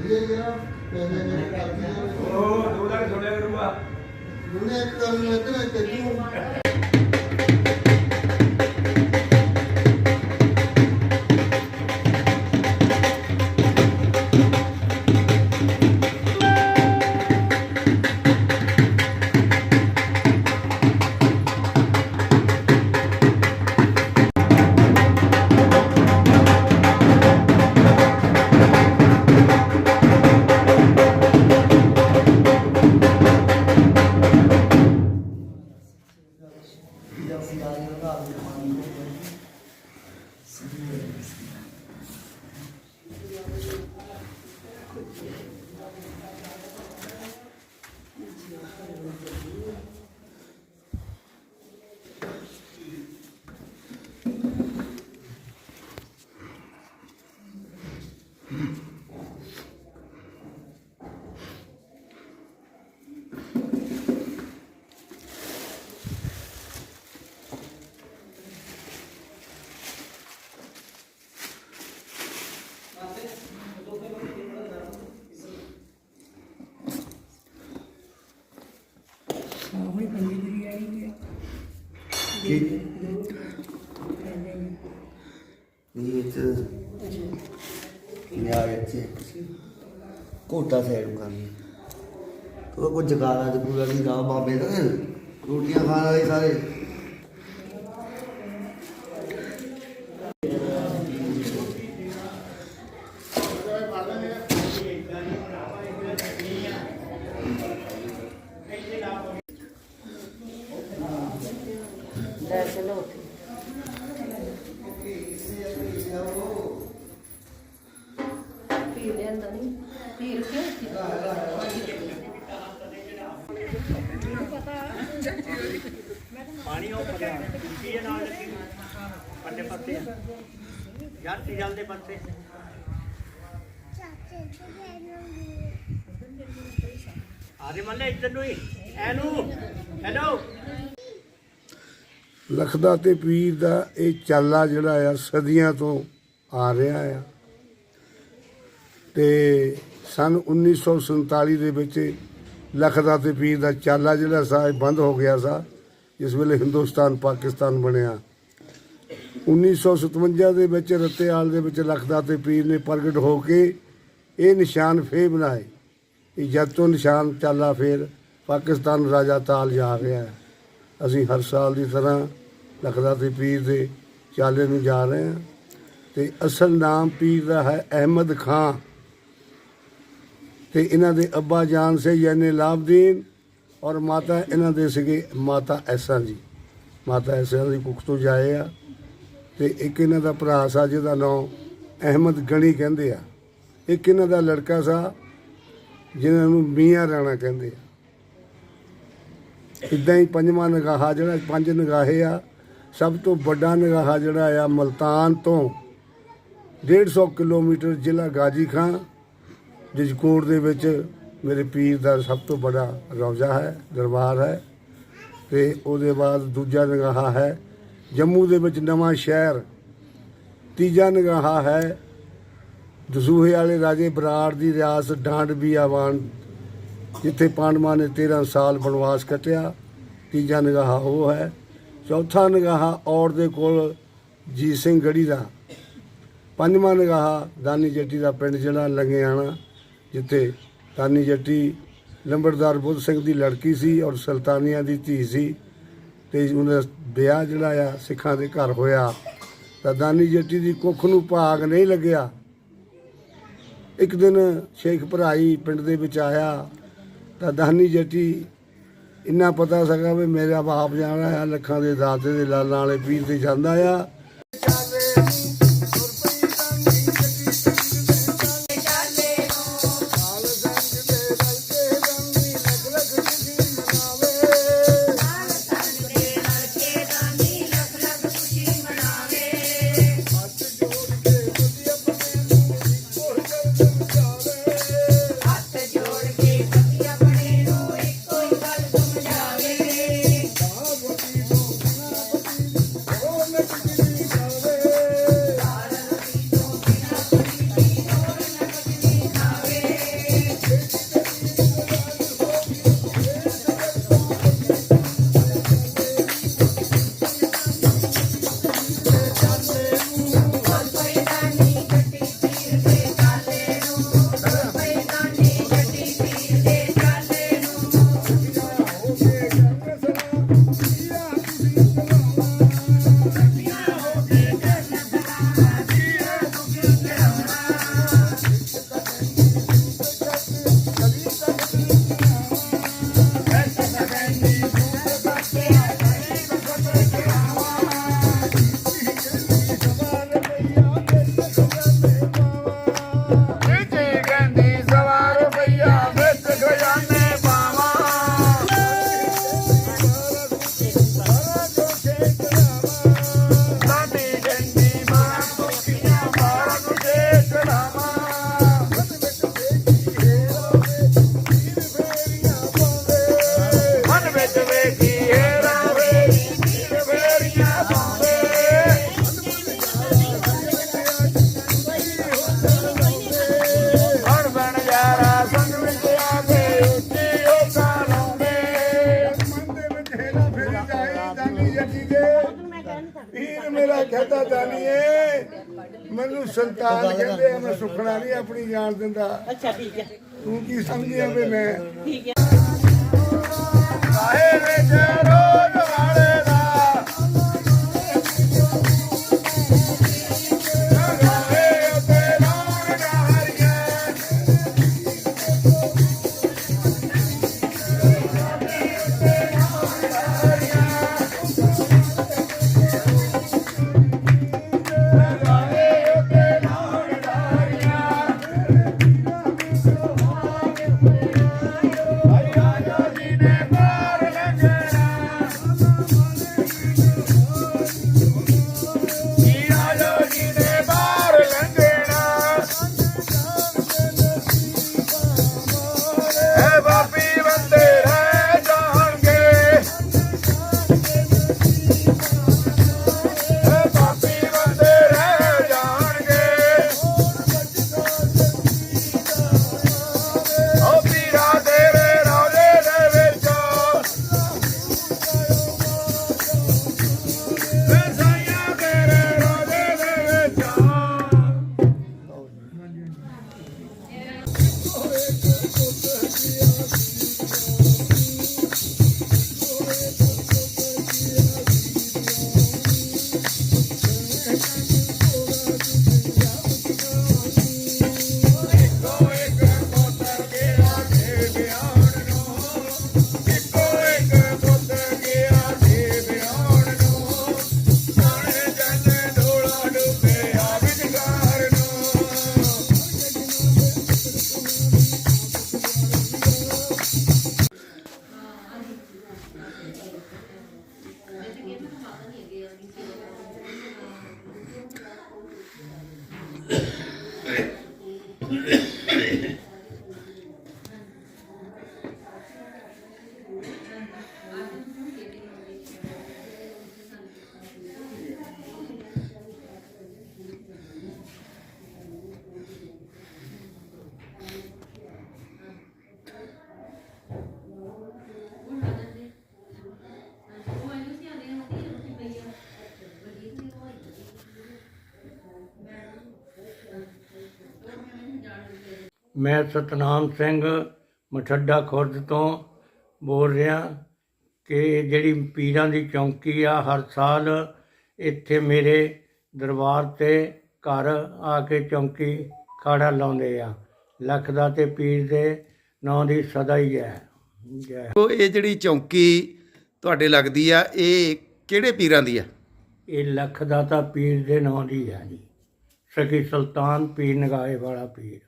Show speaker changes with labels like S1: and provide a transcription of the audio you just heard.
S1: ਵਧੀਆ ਜਿਹੜਾ ਪੈਸੇ ਨੇ ਕਰਦੀ
S2: ਉਹ ਦੋ ਦਾ ਛੋੜਿਆ ਕਰੂਗਾ?
S1: ਉਹਨੇ ਇੱਕ ਗੱਲ ਮੈਂ ਤੇ ਕਹਿੰਦੀ ਨੂੰ ਇਤਨਾ ਚੱਲੂ
S3: ਹੁਣੀ ਪੰਜੀ ਦੀ ਆਈ ਹੈ
S4: ਇਹ ਚ ਨਿਆ ਵਿੱਚ ਕੋਟਾ ਸਾਈਡ ਕਰਨੀ ਉਹ ਕੋ ਜਗਾਰਾ ਤੇ ਪੂਰਾ ਨਹੀਂ ਗਾ ਬਾਬੇ ਦਾ ਰੋਟੀਆਂ ਖਾਣ ਵਾਲੇ ਸਾਰੇ
S3: ਲੈ
S5: ਪੱਤੇ ਪੱਤੇ ਆ। ਯਾਰ ਤੀ ਜਲ ਦੇ ਪੱਤੇ? ਆਰੇ ਮੱਲੇ ਇੱਧਰ ਨੂੰ ਹੀ। ਐਨੂੰ ਹੈਲੋ
S6: ਲਖਦਾ ਤੇ ਪੀਰ ਦਾ ਇਹ ਚਾਲਾ ਜਿਹੜਾ ਆ ਸਦੀਆਂ ਤੋਂ ਆ ਰਿਹਾ ਆ। ਤੇ ਸਨ 1947 ਦੇ ਵਿੱਚ ਲਖਦਾ ਤੇ ਪੀਰ ਦਾ ਚਾਲਾ ਜਿਹੜਾ ਸਾ ਇਹ ਬੰਦ ਹੋ ਗਿਆ ਸਾ ਜਿਸ ਵੇਲੇ ਹਿੰਦੁਸਤਾਨ ਪਾਕਿਸਤਾਨ ਬਣਿਆ। 1957 ਦੇ ਵਿੱਚ ਰਤੇਆਲ ਦੇ ਵਿੱਚ ਲਖਦਾ ਤੇ ਪੀਰ ਨੇ ਪ੍ਰਗਟ ਹੋ ਕੇ ਇਹ ਨਿਸ਼ਾਨ ਫੇ ਬਣਾਏ। ਇਹ ਜਦ ਤੋਂ ਨਿਸ਼ਾਨ ਚਾਲਾ ਫੇਰ ਪਾਕਿਸਤਾਨ ਰਾਜਾ ਤਾਲ ਜਾ ਰਿਹਾ ਹੈ। ਅਸੀਂ ਹਰ ਸਾਲ ਦੀ ਤਰ੍ਹਾਂ ਲਖਦਾ ਤੇ ਪੀਰ ਦੇ ਚਾਲੇ ਨੂੰ ਜਾ ਰਹੇ ਹਾਂ ਤੇ ਅਸਲ ਨਾਮ ਪੀਰ ਦਾ ਹੈ ਅਹਿਮਦ ਖਾਂ ਤੇ ਇਹਨਾਂ ਦੇ ਅੱਬਾ ਜਾਨ ਸੇ ਯਾਨੀ ਲਾਭਦੀਨ ਔਰ ਮਾਤਾ ਇਹਨਾਂ ਦੇ ਸੀਗੇ ਮਾਤਾ ਐਸਾ ਜੀ। ਮਾਤਾ ਐਸਾ ਦੀ ਕੁੱਖ ਤੋਂ ਜਾਏ ਆ। ਤੇ ਇੱਕ ਇਹਨਾਂ ਦਾ ਭਰਾ ਸਾ, ਜਿਹਦਾ ਨਾਮ ਅਹਿਮਦ ਗਣੀ ਕਹਿੰਦੇ ਆ। ਇੱਕ ਇਹਨਾਂ ਦਾ ਲੜਕਾ ਸਾ, ਜਿਹਨਾਂ ਨੂੰ ਮੀਆਂ ਰਾਣਾ ਕਹਿੰਦੇ ਆ। ਇਦਾਂ ਹੀ ਪੰਜਵਾਂ ਨਗਾਹਾ ਜਿਹੜਾ, ਪੰਜ ਨਗਾਹੇ ਆ। ਸਭ ਤੋਂ ਵੱਡਾ ਨਗਾਹਾ ਜਿਹੜਾ ਆ, ਮਲਤਾਨ ਤੋਂ 150 ਕਿਲੋਮੀਟਰ ਜ਼ਿਲ੍ਹਾ ਗਾਜੀ ਖਾਂ, ਜਜਕੋਟ ਦੇ ਵਿੱਚ ਮੇਰੇ ਪੀਰ ਦਾ ਸਭ ਤੋਂ ਵੱਡਾ ਰੌਜ਼ਾ ਹੈ, ਦਰਬਾਰ ਹੈ। ਤੇ ਉਹਦੇ ਬਾਅਦ ਦੂਜਾ ਨਗਾਹਾ ਹੈ ਜੰਮੂ ਦੇ ਵਿੱਚ ਨਵਾਂ ਸ਼ਹਿਰ। ਤੀਜਾ ਨਗਾਹਾ ਹੈ ਦਸੂਹੇ ਵਾਲੇ ਰਾਜੇ ਬਰਾੜ ਦੀ ਰਿਆਸਤ ਡਾਂਡ ਬੀਆਵਾਨ ਜਿੱਥੇ ਪਾਂਡਵਾਂ ਨੇ 13 ਸਾਲ ਬਨਵਾਸ ਕੱਟਿਆ। ਤੀਜਾ ਨਗਾਹਾ ਉਹ ਹੈ। ਚੌਥਾ ਨਗਾਹਾ ਔਰ ਦੇ ਕੋਲ ਜੀ ਸਿੰਘ ਗੜੀ ਦਾ। ਪੰਜਵਾਂ ਨਗਾਹਾ ਦਾਨੀ ਜੱਟੀ ਦਾ ਪਿੰਡ ਜਿਹੜਾ ਲੰਗਿਆਣਾ, ਜਿੱਥੇ ਦਾਨੀ ਜੱਟੀ ਲੰਬੜਦਾਰ ਬੁੱਧ ਸਿੰਘ ਦੀ ਲੜਕੀ ਸੀ ਔਰ ਸੁਲਤਾਨੀਆਂ ਦੀ ਧੀ ਸੀ। ਤੇ ਉਹਦਾ ਵਿਆਹ ਜਿਹੜਾ ਆ, ਸਿੱਖਾਂ ਦੇ ਘਰ ਹੋਇਆ, ਤਾਂ ਦਾਨੀ ਜੱਟੀ ਦੀ ਕੁੱਖ ਨੂੰ ਭਾਗ ਨਹੀਂ ਲੱਗਿਆ। ਇੱਕ ਦਿਨ ਸ਼ੇਖ ਭਰਾਈ ਪਿੰਡ ਦੇ ਵਿੱਚ ਆਇਆ, ਤਾਂ ਦਾਨੀ ਜੱਟੀ ਇੰਨਾ ਪਤਾ ਸਗਾ ਵੀ ਮੇਰਾ ਬਾਪ ਜਾਣਾ ਆ, ਲੱਖਾਂ ਦੇ ਦਾਤੇ ਦੇ ਲਾਲਾਂ ਵਾਲੇ ਪੀਰ ਤੇ ਜਾਂਦਾ ਆ। ਮੈਨੂੰ ਸੁਲਤਾਨ ਕਹਿੰਦੇ ਆ ਮੈਂ ਸੁਖਣਾ ਨਹੀਂ ਆਪਣੀ ਜਾਣ ਦਿੰਦਾ।
S7: ਅੱਛਾ ਠੀਕ ਹੈ
S6: ਤੂੰ ਕੀ ਸਮਝਿਆ ਵੀ ਮੈਂ
S7: ਠੀਕ ਹੈ
S2: ਕਾਹੇ ਵਿੱਚ ਰੋਜ਼
S5: ਮੈਂ ਸਤਨਾਮ ਸਿੰਘ ਮਠੱਡਾ ਖੁਰਦ ਤੋਂ ਬੋਲ ਰਿਹਾ ਕਿ ਜਿਹੜੀ ਪੀਰਾਂ ਦੀ ਚੌਂਕੀ ਆ ਹਰ ਸਾਲ ਇੱਥੇ ਮੇਰੇ ਦਰਬਾਰ ਤੇ ਘਰ ਆ ਕੇ ਚੌਂਕੀ ਖਾੜਾ ਲਾਉਂਦੇ ਆ। ਲੱਖ ਦਾ ਤੇ ਪੀਰ ਦੇ ਨਾਂ ਦੀ ਸਦਾ ਹੀ ਹੈ। ਜੈ
S8: ਉਹ ਇਹ ਜਿਹੜੀ ਚੌਂਕੀ ਤੁਹਾਡੇ ਲੱਗਦੀ ਆ ਇਹ ਕਿਹੜੇ ਪੀਰਾਂ ਦੀ ਆ?
S5: ਇਹ ਲੱਖ ਦਾ ਤਾਂ ਪੀਰ ਦੇ ਨਾਂ ਦੀ ਹੈ ਜੀ। ਸਖੀ ਸੁਲਤਾਨ ਪੀਰ ਨਗਾਏ ਵਾਲਾ ਪੀਰ।